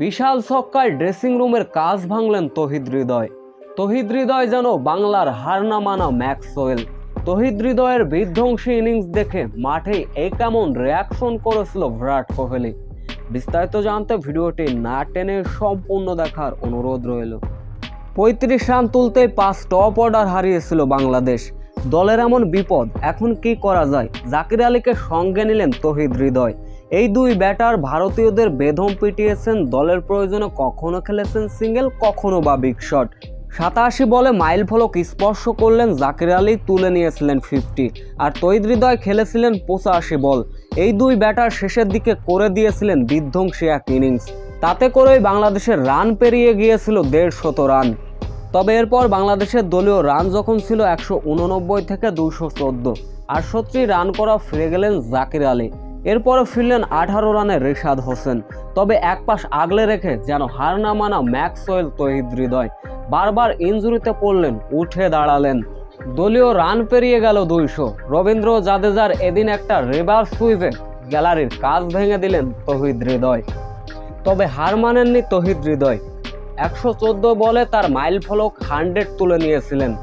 বিশাল ছক্কায় dressing রুমের কাজ ভাঙলেন তহিদ হৃদয়। তহিদ হৃদয় যেন বাংলার হার না মানা ম্যাক্সওয়েল। তহিদ হৃদয়ের বিধ্বংসী ইনিংস দেখে মাঠে এই কেমন রিয়াকশন করেছিল বিরাট কোহলি। বিস্তারিত জানতে ভিডিওটি না টেনে সম্পূর্ণ দেখার অনুরোধ রইল। পঁয়ত্রিশ রান তুলতেই পাঁচ টপ অর্ডার হারিয়েছিল বাংলাদেশ। দলের এমন বিপদ এখন কি করা যায়? জাকির আলীকে সঙ্গে নিলেন তহিদ হৃদয়। এই দুই ব্যাটার ভারতীয়দের বেদম পিটিয়েছেন, দলের প্রয়োজনে কখনো খেলেছেন সিঙ্গেল, কখনো বা বিগ শট। সাতাশি বলে মাইল ফলক স্পর্শ করলেন জাকির আলী, তুলে নিয়েছিলেন ফিফটি আর তৈদ হৃদয় খেলেছিলেন পঁচাশি বল। এই দুই ব্যাটার শেষের দিকে করে দিয়েছিলেন বিধ্বংসী এক ইনিংস। তাতে করেই বাংলাদেশের রান পেরিয়ে গিয়েছিল দেড়শত রান। তবে এরপর বাংলাদেশের দলীয় রান যখন ছিল একশো উননব্বই থেকে দুইশো চোদ্দ। আটষট্টি রান করা ফিরে গেলেন জাকির আলী। এরপরে ফিরলেন আঠারো রানে রেশাদ হোসেন। তবে এক পাশ আগলে রেখে যেন হার না মানা ম্যাক্সওয়েল তহিদ হৃদয়। বারবার ইঞ্জুরিতে পড়লেন, উঠে দাঁড়ালেন। দলীয় রান পেরিয়ে গেল দুইশো। রবীন্দ্র জাদেজার এদিন একটা রিভার্স সুইপে গ্যালারির কাজ ভেঙে দিলেন তহিদ হৃদয়। তবে হার মানেননি তহিদ হৃদয়। একশো চোদ্দ বলে তার মাইল ফলক হান্ড্রেড তুলে নিয়েছিলেন।